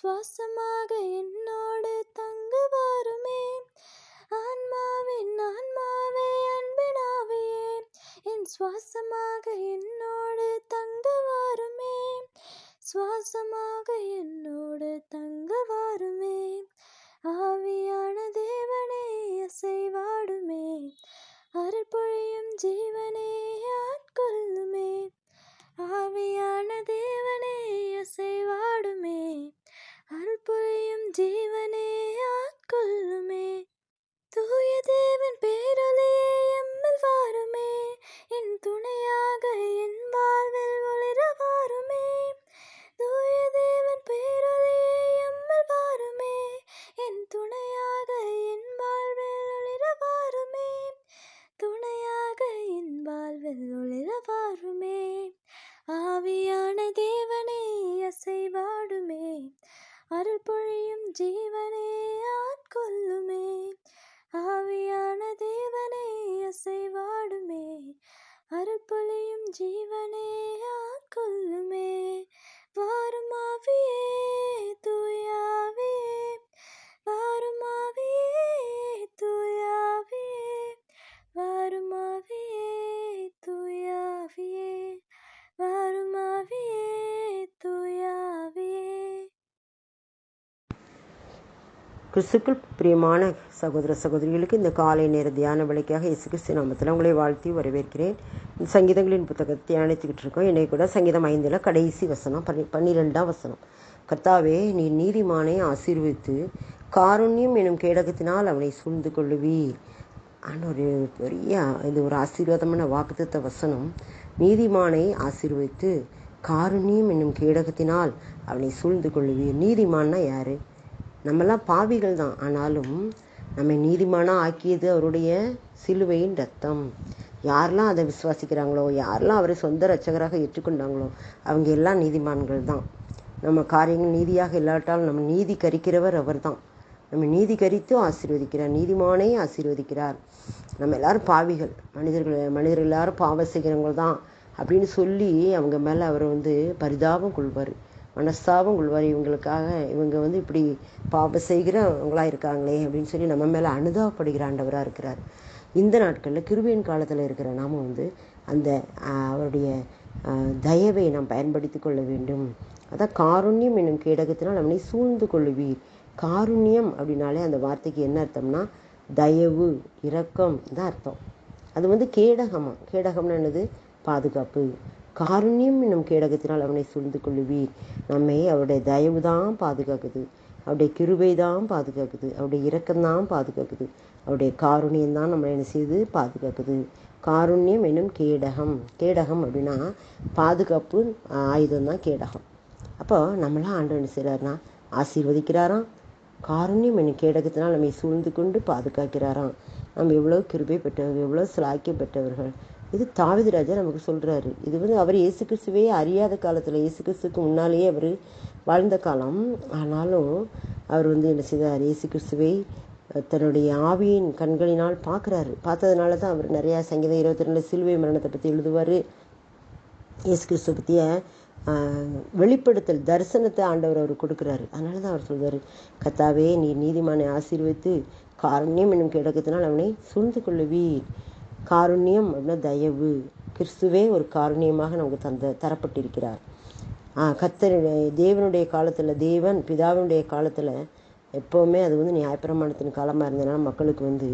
சுவாசமாக என்னோடு தங்கு வாருமே. ஆன்மாவின் ஆன்மாவே அன்பினாவியே என் சுவாசமாக என்னோடு தங்கவாருமே சுவாசமாக என் ஜீவனே ஆட்கொள்ளுமே வாரும் ஆவியே தூயாவியே வாரும் ஆவியே தூயாவியே வாரும் ஆவியே கிறிஸ்துக்கள் பிரியமான சகோதர சகோதரிகளுக்கு இந்த காலை நேர தியான விலைக்காக இயேசு கிறிஸ்து நாமத்தில் உங்களை வாழ்த்தி வரவேற்கிறேன். சங்கீதங்களின் புத்தகத்தை தியானித்துக்கிட்டு இருக்கோம். என்னை கூட சங்கீதம் ஐந்தில் கடைசி வசனம் பன்னி பன்னிரெண்டாம் வசனம். கர்த்தாவே நீ நீதிமானை ஆசீர்வித்து காருண்யம் எனும் கேடகத்தினால் அவனை சூழ்ந்து கொள்ளுவீர். ஆன ஒரு பெரிய இது ஒரு ஆசீர்வாதமான வாக்குத்த வசனம். நீதிமானை ஆசீர்வித்து காருண்யம் என்னும் கேடகத்தினால் அவனை சூழ்ந்து கொள்ளுவீர். நீதிமான்னா யார்? நம்மெல்லாம் பாவிகள் தான். ஆனாலும் நம்மை நீதிமானாக ஆக்கியது அவருடைய சிலுவையின் ரத்தம். யாரெல்லாம் அதை விசுவாசிக்கிறாங்களோ யாரெல்லாம் அவரை சொந்த ரட்சகராக ஏற்றுக்கொண்டாங்களோ அவங்க எல்லாம் நீதிமான்கள் தான். நம்ம காரியங்கள் நீதியாக இல்லாட்டாலும் நம்ம நீதி கரிக்கிறவர் அவர் தான் நம்ம நீதி கரித்தும் ஆசீர்வதிக்கிறார். நீதிமானே ஆசீர்வதிக்கிறார். நம்ம எல்லாரும் பாவிகள். மனிதர்கள் மனிதர்கள் எல்லாரும் பாவம் செய்கிறவங்க தான் அப்படின்னு சொல்லி அவங்க மேலே அவர் வந்து பரிதாபம் கொள்வார். மனஸ்தாபம் கொள்வார். இவங்களுக்காக இவங்க வந்து இப்படி பாவம் செய்கிறவங்களா இருக்காங்களே அப்படின்னு சொல்லி நம்ம மேலே அனுதாபப்படுகிற ஆண்டவராக இருக்கிறார். இந்த நாட்களில் கிருபையின் காலத்தில் இருக்கிற நாம வந்து அந்த அவருடைய தயவை நாம் பயன்படுத்தி கொள்ள வேண்டும். அதான் காருண்யம் என்னும் கேடகத்தினால் அவனை சூழ்ந்து கொள்ளுவீர் காருண்யம் அப்படின்னாலே அந்த வார்த்தைக்கு என்ன அர்த்தம்னா தயவு இரக்கம் தான் அர்த்தம். அது வந்து கேடகமா? கேடகம்னு என்னது? பாதுகாப்பு. காருண்யம் என்னும் கேடகத்தினால் அவனை சூழ்ந்து கொள்ளுவீர். நம்மை அவருடைய தயவு தான் பாதுகாக்குது. அவருடைய கிருபை தான் பாதுகாக்குது. அவருடைய இரக்கம்தான் பாதுகாக்குது. அவருடைய காருண்யம் தான் நம்மளை என்ன செய்து பாதுகாக்குது. காருண்யம் என்னும் கேடகம். கேடகம் அப்படின்னா பாதுகாப்பு ஆயுதம் தான் கேடகம். அப்போ நம்மளாம் ஆண்டு என்ன செய்கிறாருன்னா ஆசீர்வதிக்கிறாராம். காருண்யம் என்னும் கேடகத்தினால் நம்மை சூழ்ந்து கொண்டு பாதுகாக்கிறாராம். நம்ம எவ்வளோ கிருபை பெற்றவர்கள் எவ்வளோ சிலாக்கிய பெற்றவர்கள் இது தாவித ராஜா நமக்கு சொல்கிறாரு இது வந்து அவர் இயேசு கிறிஸ்துவே அறியாத காலத்தில் இயேசு கிறிஸ்துக்கு முன்னாலேயே அவர் வாழ்ந்த காலம். ஆனாலும் அவர் வந்து என்ன செய்தார்? இயேசு கிறிஸ்துவை தன்னுடைய ஆவியின் கண்களினால் பார்க்குறாரு. பார்த்ததுனால தான் அவர் நிறையா சங்கீதம் இருபத்தி ரெண்டு சிலுவை மரணத்தை பற்றி எழுதுவார். இயேசு கிறிஸ்துவ பற்றிய வெளிப்படுத்தல் தரிசனத்தை ஆண்டவர் அவர் கொடுக்குறாரு. அதனால தான் அவர் சொல்வார் கத்தாவே நீ நீதிமானை ஆசீர்வித்து காரண்யம் என்னும் கிடக்கத்தினால் அவனை சூழ்ந்து கொள்ளுவீர். காருண்யம் அப்படின்னா தயவு? கிறிஸ்துவே ஒரு காருண்யமாக நமக்கு தந்த தரப்பட்டிருக்கிறார். கத்தருடைய தேவனுடைய காலத்தில் தேவன் பிதாவினுடைய காலத்தில் எப்போவுமே அது வந்து நியாயப்பிரமாணத்தின் காலமாக இருந்ததுனால மக்களுக்கு வந்து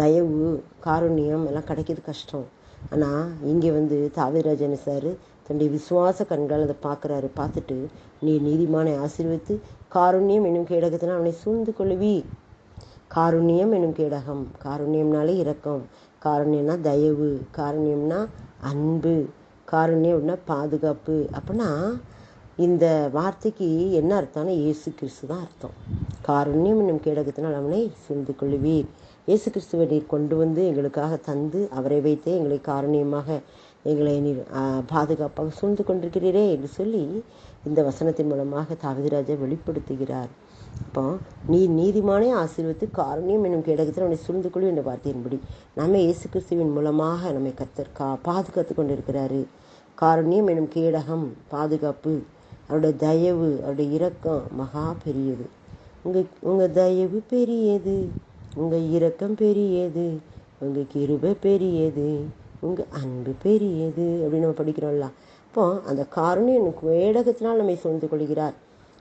தயவு காருண்யம் எல்லாம் கிடைக்கிறது கஷ்டம். ஆனால் இங்கே வந்து தாவிராஜன் சார் தன்னுடைய விசுவாச கண்கள் அதை பார்க்குறாரு பார்த்துட்டு நீ நீதிமானை ஆசீர்வித்து காருண்யம் என்னும் கேடகத்தினால் அவனை சூழ்ந்து கொள்ளுவி காருண்யம் என்னும் கேடகம் காருண்யம்னாலே இரக்கம். காருண்யம்னா தயவு காருண்யம்னா அன்பு காருண்யம் அப்படின்னா பாதுகாப்பு. அப்படின்னா இந்த வார்த்தைக்கு என்ன அர்த்தம்னா இயேசு கிறிஸ்து தான் அர்த்தம். காருண்யம் என்னும் கேடகத்தினால் அவனை சூழ்ந்து கொள்ளுவீர். இயேசு கிறிஸ்துவை நீர் கொண்டு வந்து எங்களுக்காக தந்து அவரை வைத்தே எங்களை காரணியமாக எங்களை நீர் பாதுகாப்பாக சூழ்ந்து கொண்டிருக்கிறீரே என்று சொல்லி இந்த வசனத்தின் மூலமாக தாவிதராஜா வெளிப்படுத்துகிறார். அப்போ நீ நீதிமானே ஆசீர்வத்து காரணியம் என்னும் கேடகத்தில் அவனை சூழ்ந்து கொள்ளும் என்ற வார்த்தையின்படி நம்ம இயேசு கிறிஸ்துவின் மூலமாக நம்மை கத்தர் கா பாதுகாத்து கொண்டிருக்கிறாரு. காரணியம் என்னும் கேடகம் பாதுகாப்பு அவருடைய தயவு அவருடைய இரக்கம் மகா பெரியது. உங்கள் உங்கள் தயவு பெரியது உங்கள் இரக்கம் பெரியது உங்கள் கிருபை பெரியது உங்கள் அன்பு பெரியது அப்படின்னு நம்ம படிக்கிறோம்ல. அப்போ அந்த காரணியம் என்னும் நம்மை சூழ்ந்து கொள்கிறார்.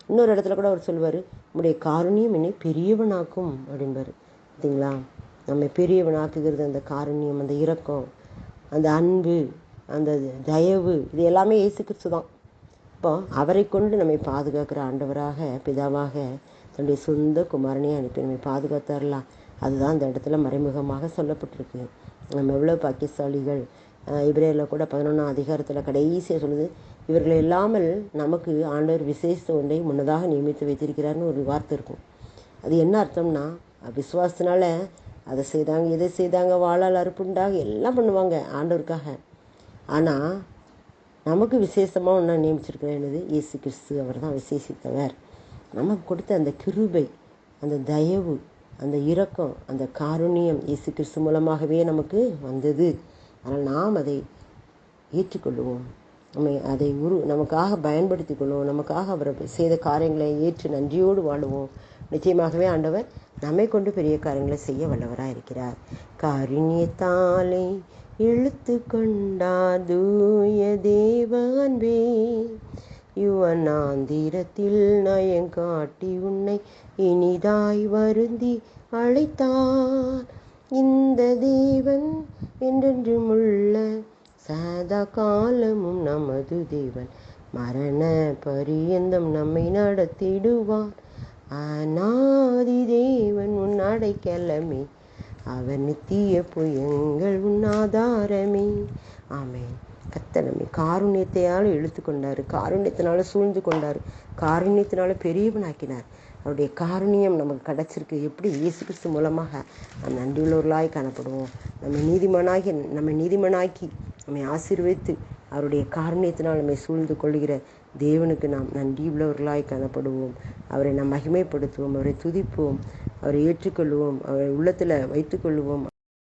இன்னொரு இடத்துல கூட அவர் சொல்லுவார் நம்முடைய காரணியம் என்னை பெரியவனாக்கும் அப்படின்பாரு பார்த்தீங்களா? நம்மை பெரியவனாக்குகிறது அந்த காரணியம் அந்த இரக்கம் அந்த அன்பு அந்த தயவு இது எல்லாமே இயேசு கிறிஸ்து தான். இப்போ அவரை கொண்டு நம்மை பாதுகாக்கிற ஆண்டவராக பிதாவாக தன்னுடைய சொந்த குமாரனை அனுப்பி நம்மை பாதுகாத்தாரலாம் அதுதான் அந்த இடத்துல மறைமுகமாக சொல்லப்பட்டிருக்கு. நம்ம எவ்வளோ பாக்கியசாலிகள் இப்ரேயரில் கூட பதினொன்றாம் அதிகாரத்தில் கடைசியாக சொல்லுது இவர்கள் இல்லாமல் நமக்கு ஆண்டவர் விசேஷ ஒன்றை முன்னதாக நியமித்து வைத்திருக்கிறார்னு ஒரு வார்த்தை இருக்கும். அது என்ன அர்த்தம்னா விசுவாசத்தினால அதை செய்தாங்க இதை செய்தாங்க வாழால் அறுப்புண்டாக எல்லாம் பண்ணுவாங்க ஆண்டவருக்காக. ஆனால் நமக்கு விசேஷமாக ஒன்றா நியமிச்சிருக்கிறேன் என்னது? இயேசு கிறிஸ்து அவர் தான் விசேஷித்தவர். நமக்கு கொடுத்த அந்த கிருபை அந்த தயவு அந்த இரக்கம் அந்த காருண்யம் இயேசு கிறிஸ்து மூலமாகவே நமக்கு வந்தது. ஆனால் நாம் அதை ஏற்றுக்கொள்ளுவோம். நம்மை அதை உரு நமக்காக பயன்படுத்தி கொள்வோம் நமக்காக அவர் செய்த காரியங்களை ஏற்று நன்றியோடு வாழுவோம். நிச்சயமாகவே ஆண்டவர் நம்மை கொண்டு பெரிய காரியங்களை செய்ய வல்லவராக இருக்கிறார். காருண்யத்தாலே இழுத்து கொண்டா தூய தேவ அன்பே யுவனாந்திரத்தில் நயங்காட்டி உன்னை இனிதாய் வருந்தி அழைத்தார். இந்த தேவன் என்றென்றும் உள்ள சதா காலமும் நமது தேவன். மரண பரியந்தம் நம்மை நடத்திடுவார். அநாதி தேவன் உன் அடைக்கலமே. அவர் நித்திய புயங்கள் உன் ஆதாரமே. ஆமென். கத்தனமே காருண்யத்தையால் இழுத்து கொண்டார் காருண்யத்தினால சூழ்ந்து கொண்டார். காருண்யத்தினால பெரியவனாக்கினார். அவருடைய காரணியம் நமக்கு கிடச்சிருக்கு. எப்படி இயேசு கிறிஸ்து மூலமாக நாம் நன்றியுள்ளவர்களாய் காணப்படுவோம். நம்ம நீதிமனாகி நம்ம நீதிமனாக்கி நம்மை ஆசீர்வதித்து அவருடைய காரணியத்தினால் நம்மை சூழ்ந்து கொள்கிற தேவனுக்கு நாம் நன்றியுள்ளவர்களாய் காணப்படுவோம். அவரை நாம் மகிமைப்படுத்துவோம். அவரை துதிப்போம். அவரை ஏற்றுக்கொள்வோம். அவரை உள்ளத்தில் வைத்துக்கொள்வோம்.